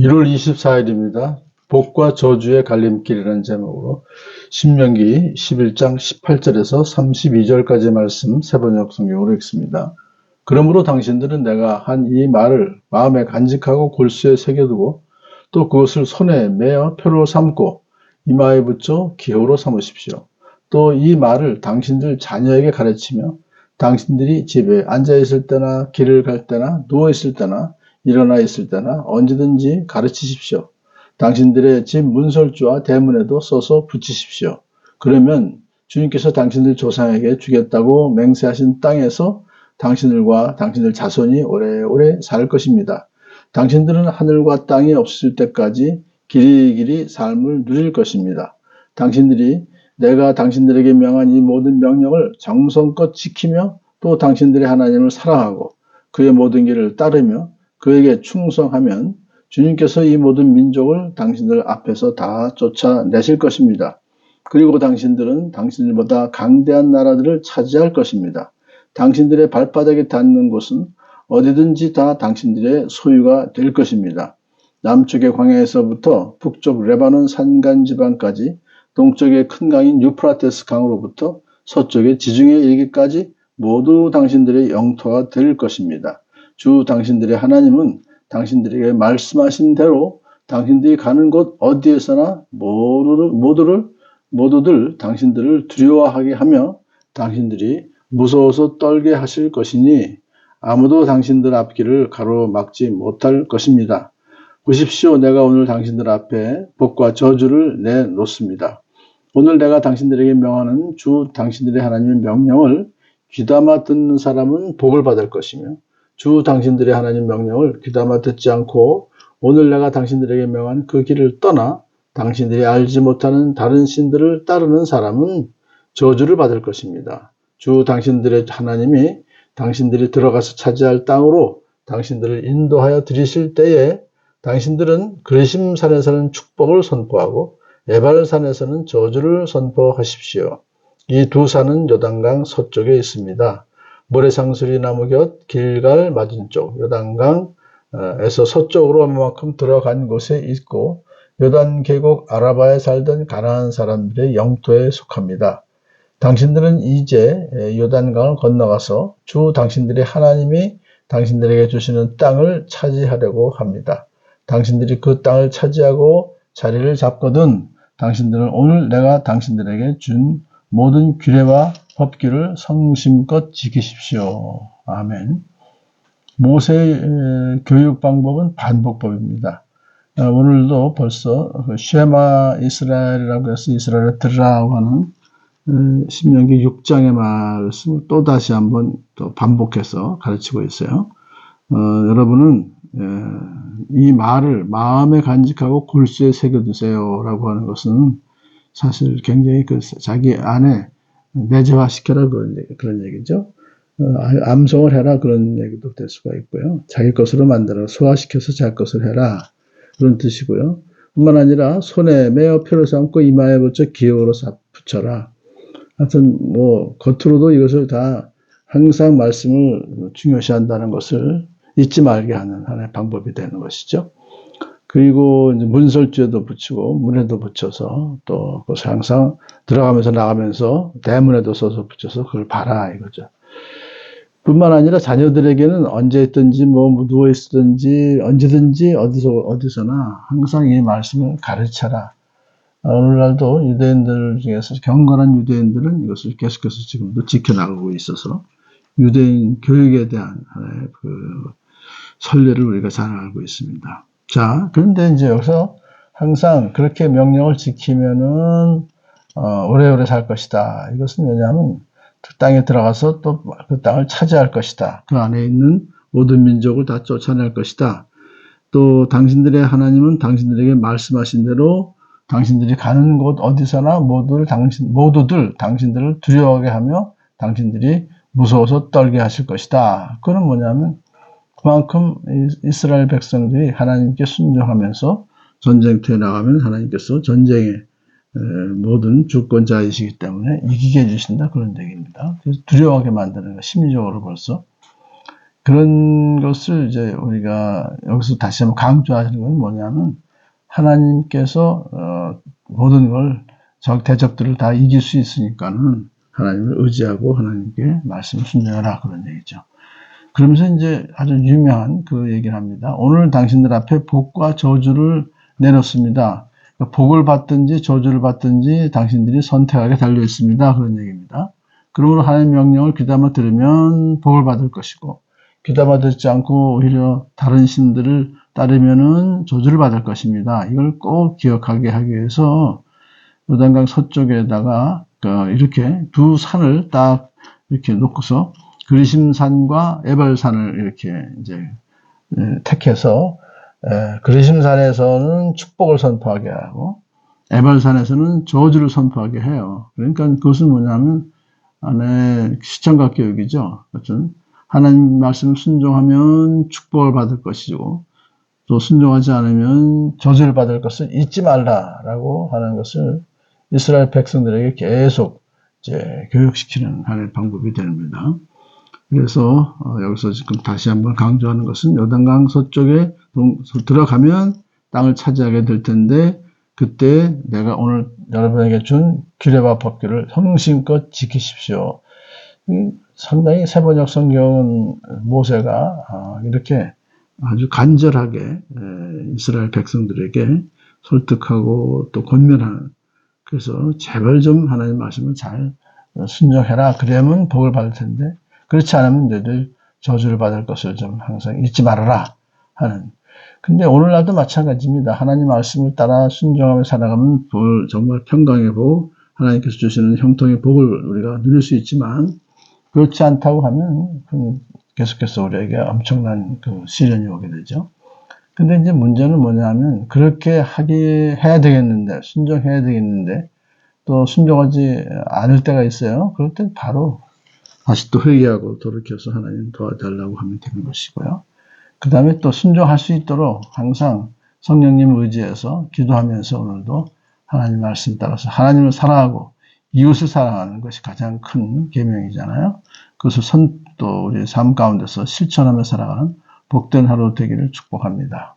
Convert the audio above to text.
1월 24일입니다. 복과 저주의 갈림길이라는 제목으로 신명기 11장 18절에서 32절까지 말씀 세번역 성경으로 읽습니다. 그러므로 당신들은 내가 한 이 말을 마음에 간직하고 골수에 새겨두고 또 그것을 손에 매어 표로 삼고 이마에 붙여 기호로 삼으십시오. 또 이 말을 당신들 자녀에게 가르치며 당신들이 집에 앉아 있을 때나 길을 갈 때나 누워 있을 때나 일어나 있을 때나 언제든지 가르치십시오. 당신들의 집 문설주와 대문에도 써서 붙이십시오. 그러면 주님께서 당신들 조상에게 주겠다고 맹세하신 땅에서 당신들과 당신들 자손이 오래오래 살 것입니다. 당신들은 하늘과 땅이 없을 때까지 길이길이 삶을 누릴 것입니다. 당신들이 내가 당신들에게 명한 이 모든 명령을 정성껏 지키며 또 당신들의 하나님을 사랑하고 그의 모든 길을 따르며 그에게 충성하면 주님께서 이 모든 민족을 당신들 앞에서 다 쫓아내실 것입니다. 그리고 당신들은 당신들보다 강대한 나라들을 차지할 것입니다. 당신들의 발바닥에 닿는 곳은 어디든지 다 당신들의 소유가 될 것입니다. 남쪽의 광야에서부터 북쪽 레바논 산간 지방까지 동쪽의 큰 강인 유프라테스 강으로부터 서쪽의 지중해 일기까지 모두 당신들의 영토가 될 것입니다. 주 당신들의 하나님은 당신들에게 말씀하신 대로 당신들이 가는 곳 어디에서나 모두를, 모두를, 모두들 당신들을 두려워하게 하며 당신들이 무서워서 떨게 하실 것이니 아무도 당신들 앞길을 가로막지 못할 것입니다. 보십시오. 내가 오늘 당신들 앞에 복과 저주를 내놓습니다. 오늘 내가 당신들에게 명하는 주 당신들의 하나님의 명령을 귀담아 듣는 사람은 복을 받을 것이며 주 당신들의 하나님 명령을 귀담아 듣지 않고 오늘 내가 당신들에게 명한 그 길을 떠나 당신들이 알지 못하는 다른 신들을 따르는 사람은 저주를 받을 것입니다. 주 당신들의 하나님이 당신들이 들어가서 차지할 땅으로 당신들을 인도하여 들이실 때에 당신들은 그리심산에서는 축복을 선포하고 에발산에서는 저주를 선포하십시오. 이 두 산은 요단강 서쪽에 있습니다. 모래상수리 나무 곁 길갈 맞은쪽 요단강에서 서쪽으로 얼마만큼 들어간 곳에 있고 요단 계곡 아라바에 살던 가나안 사람들의 영토에 속합니다. 당신들은 이제 요단강을 건너가서 주 당신들의 하나님이 당신들에게 주시는 땅을 차지하려고 합니다. 당신들이 그 땅을 차지하고 자리를 잡거든 당신들은 오늘 내가 당신들에게 준 모든 규례와 법규를 성심껏 지키십시오. 아멘. 모세의 교육 방법은 반복법입니다. 어, 오늘도 벌써 그 쉐마 이스라엘이라고 해서 이스라엘을 들으라고 하는 어, 신명기 6장의 말씀을 또 다시 한번 또 반복해서 가르치고 있어요. 어, 여러분은 이 말을 마음에 간직하고 골수에 새겨두세요라고 하는 것은 사실 굉장히 그 자기 안에 내재화시켜라 그런, 얘기, 그런 얘기죠. 어, 암송을 해라 그런 얘기도 될 수가 있고요. 자기 것으로 만들어 소화시켜서 자기 것을 해라 그런 뜻이고요. 뿐만 아니라 손에 매어 표를 삼고 이마에 붙여 기호로 붙여라. 하여튼 뭐 겉으로도 이것을 다 항상 말씀을 중요시한다는 것을 잊지 말게 하는 하나의 방법이 되는 것이죠. 그리고 문설주에도 붙이고 문에도 붙여서 또 그것을 항상 들어가면서 나가면서 대문에도 써서 붙여서 그걸 봐라 이거죠. 뿐만 아니라 자녀들에게는 언제 있든지 뭐 누워 있든지 언제든지 어디서 어디서나 항상 이 말씀을 가르쳐라. 오늘날도 유대인들 중에서 경건한 유대인들은 이것을 계속해서 지금도 지켜나가고 있어서 유대인 교육에 대한 그 선례를 우리가 잘 알고 있습니다. 자, 그런데 이제 여기서 항상 그렇게 명령을 지키면은 어, 오래오래 살 것이다. 이것은 왜냐하면 그 땅에 들어가서 또 그 땅을 차지할 것이다. 그 안에 있는 모든 민족을 다 쫓아낼 것이다. 또 당신들의 하나님은 당신들에게 말씀하신 대로 당신들이 가는 곳 어디서나 모두를 당신 모두들 당신들을 두려워하게 하며 당신들이 무서워서 떨게 하실 것이다. 그건 뭐냐면 그만큼 이스라엘 백성들이 하나님께 순종하면서 전쟁터에 나가면 하나님께서 전쟁의 모든 주권자이시기 때문에 이기게 해주신다 그런 얘기입니다. 그래서 두려워하게 만드는 거 심리적으로 벌써 그런 것을 이제 우리가 여기서 다시 한번 강조하시는 건 뭐냐면 하나님께서 어, 모든 걸적 대적들을 다 이길 수 있으니까는 하나님을 의지하고 하나님께 말씀 순종하라 그런 얘기죠. 그러면서 이제 아주 유명한 그 얘기를 합니다. 오늘 당신들 앞에 복과 저주를 내놓습니다. 그러니까 복을 받든지 저주를 받든지 당신들이 선택하게 달려 있습니다. 그런 얘기입니다. 그러므로 하나님 명령을 귀담아 들으면 복을 받을 것이고 귀담아 듣지 않고 오히려 다른 신들을 따르면은 저주를 받을 것입니다. 이걸 꼭 기억하게 하기 위해서 요단강 서쪽에다가 그 이렇게 두 산을 딱 이렇게 놓고서 그리심산과 에발산을 이렇게 이제 에, 택해서 에, 그리심산에서는 축복을 선포하게 하고 에발산에서는 저주를 선포하게 해요. 그러니까 그것은 뭐냐면 안에 시청각 교육이죠. 어떤 하나님 말씀 순종하면 축복을 받을 것이고 또 순종하지 않으면 저주를 받을 것을 잊지 말라라고 하는 것을 이스라엘 백성들에게 계속 이제 교육시키는 하나의 방법이 됩니다. 그래서 어, 여기서 지금 다시 한번 강조하는 것은 요단강 서쪽에 동- 들어가면 땅을 차지하게 될 텐데 그때 내가 오늘 여러분에게 준 규례와 법규를 성심껏 지키십시오. 이 상당히 세번역 성경은 모세가 아, 이렇게 아주 간절하게 에, 이스라엘 백성들에게 설득하고 또 권면하는 그래서 제발 좀 하나님 말씀을 잘 순종해라. 그러면 복을 받을 텐데 그렇지 않으면 너희들 저주를 받을 것을 좀 항상 잊지 말아라 하는. 근데 오늘날도 마찬가지입니다. 하나님 말씀을 따라 순종하며 살아가면 볼 정말 평강의 복, 하나님께서 주시는 형통의 복을 우리가 누릴 수 있지만 그렇지 않다고 하면 계속해서 우리에게 엄청난 그 시련이 오게 되죠. 근데 이제 문제는 뭐냐면 그렇게 하기 해야 되겠는데 순종해야 되겠는데 또 순종하지 않을 때가 있어요. 그럴 땐 바로 다시 또 회개하고 돌이켜서 하나님 도와달라고 하면 되는 것이고요. 그 다음에 또 순종할 수 있도록 항상 성령님 의지해서 기도하면서 오늘도 하나님 말씀 따라서 하나님을 사랑하고 이웃을 사랑하는 것이 가장 큰 계명이잖아요. 그것을 선, 또 우리 삶 가운데서 실천하며 살아가는 복된 하루 되기를 축복합니다.